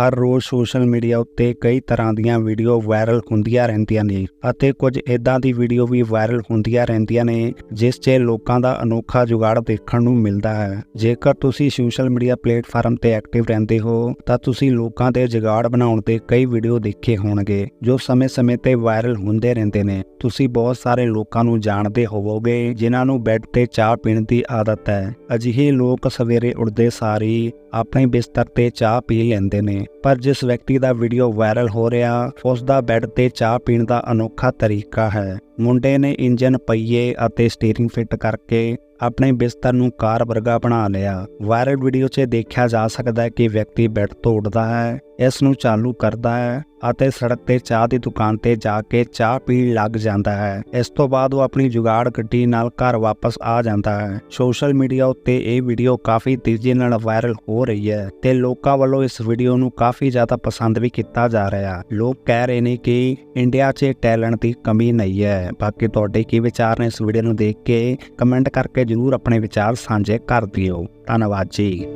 ਹਰ ਰੋਜ਼ social media ਉੱਤੇ ਕਈ ਤਰ੍ਹਾਂ ਦੀਆਂ ਵੀਡੀਓ ਵਾਇਰਲ ਹੁੰਦੀਆਂ ਰਹਿੰਦੀਆਂ ਨੇ ਅਤੇ ਕੁਝ ਇਦਾਂ ਦੀ ਵੀਡੀਓ ਵੀ ਵਾਇਰਲ ਹੁੰਦੀਆਂ ਰਹਿੰਦੀਆਂ ਨੇ, ਜਿਸ 'ਚ ਲੋਕਾਂ ਦਾ ਅਨੋਖਾ ਜੁਗਾੜ ਦੇਖਣ ਨੂੰ ਮਿਲਦਾ ਹੈ। ਜੇਕਰ ਤੁਸੀਂ ਸੋਸ਼ਲ ਮੀਡੀਆ ਪਲੇਟਫਾਰਮ ਤੇ ਐਕਟਿਵ ਰਹਿੰਦੇ ਹੋ, ਤਾਂ ਤੁਸੀਂ ਲੋਕਾਂ ਦੇ ਜੁਗਾੜ ਬਣਾਉਣ 'ਤੇ ਕਈ ਵੀਡੀਓ ਦੇਖੇ ਹੋਣਗੇ, ਜੋ ਸਮੇਂ-ਸਮੇਂ ਤੇ ਵਾਇਰਲ ਹੁੰਦੇ ਰਹਿੰਦੇ ਨੇ। ਤੁਸੀਂ ਬਹੁਤ ਸਾਰੇ ਲੋਕਾਂ ਨੂੰ ਜਾਣਦੇ ਹੋਵੋਗੇ, ਜਿਨ੍ਹਾਂ ਨੂੰ ਬੈੱਡ ਤੇ ਚਾਹ ਪੀਣ ਦੀ ਆਦਤ ਹੈ। ਅਜਿਹੇ ਲੋਕ ਸਵੇਰੇ ਉੱਠਦੇ ਸਾਰੀ ਆਪਣੇ ਬਿਸਤਰ ਤੇ ਚਾਹ ਪੀ ਲੈਂਦੇ ਨੇ। ਪਰ ਜਿਸ ਵਿਅਕਤੀ ਦਾ ਵੀਡੀਓ ਵਾਇਰਲ ਹੋ ਰਿਹਾ ਉਸ ਦਾ ਬੈੱਡ ਤੇ ਚਾਹ ਪੀਣ ਦਾ ਅਨੋਖਾ ਤਰੀਕਾ ਹੈ। ਮੁੰਡੇ ਨੇ ਇੰਜਨ ਪਹੀਏ ਅਤੇ ਸਟੀਅਰਿੰਗ ਫਿੱਟ ਕਰਕੇ ਆਪਣੇ ਬਿਸਤਰ ਨੂੰ ਕਾਰ ਵਰਗਾ ਬਣਾ ਲਿਆ। ਵਾਇਰਲ ਵੀਡੀਓ 'ਚ ਦੇਖਿਆ ਜਾ ਸਕਦਾ ਹੈ ਕਿ ਵਿਅਕਤੀ ਬੈੱਡ ਤੋਂ ਉੱਠਦਾ ਹੈ, ਇਸ ਨੂੰ ਚਾਲੂ ਕਰਦਾ ਹੈ ਅਤੇ ਸੜਕ ਤੇ ਚਾਹ ਦੀ ਦੁਕਾਨ ਤੇ ਜਾ ਕੇ ਚਾਹ ਪੀਣ ਲੱਗ ਜਾਂਦਾ ਹੈ। ਇਸ ਤੋਂ ਬਾਅਦ ਉਹ ਆਪਣੀ ਜੁਗਾੜ ਗੱਡੀ ਨਾਲ ਘਰ ਵਾਪਸ ਆ ਜਾਂਦਾ ਹੈ। ਸੋਸ਼ਲ ਮੀਡੀਆ ਉੱਤੇ ਇਹ ਵੀਡੀਓ ਕਾਫੀ ਤੇਜ਼ੀ ਨਾਲ ਵਾਇਰਲ ਹੋ ਰਹੀ ਹੈ ਤੇ ਲੋਕਾਂ ਵੱਲੋਂ ਇਸ ਵੀਡੀਓ ਨੂੰ ਕਾਫੀ ਜ਼ਿਆਦਾ ਪਸੰਦ ਵੀ ਕੀਤਾ ਜਾ ਰਿਹਾ। ਲੋਕ ਕਹਿ ਰਹੇ ਨੇ ਕਿ ਇੰਡੀਆ 'ਚ ਟੈਲੈਂਟ ਦੀ ਕਮੀ ਨਹੀਂ ਹੈ। ਹੈ ਬਾਕੀ ਤੁਹਾਡੇ ਕੀ ਵਿਚਾਰ ਨੇ ਇਸ ਵੀਡੀਓ ਨੂੰ ਦੇਖ ਕੇ ਕਮੈਂਟ ਕਰਕੇ ਜਰੂਰ ਆਪਣੇ ਵਿਚਾਰ ਸਾਂਝੇ ਕਰ ਦਿਓ। ਧੰਨਵਾਦ ਜੀ।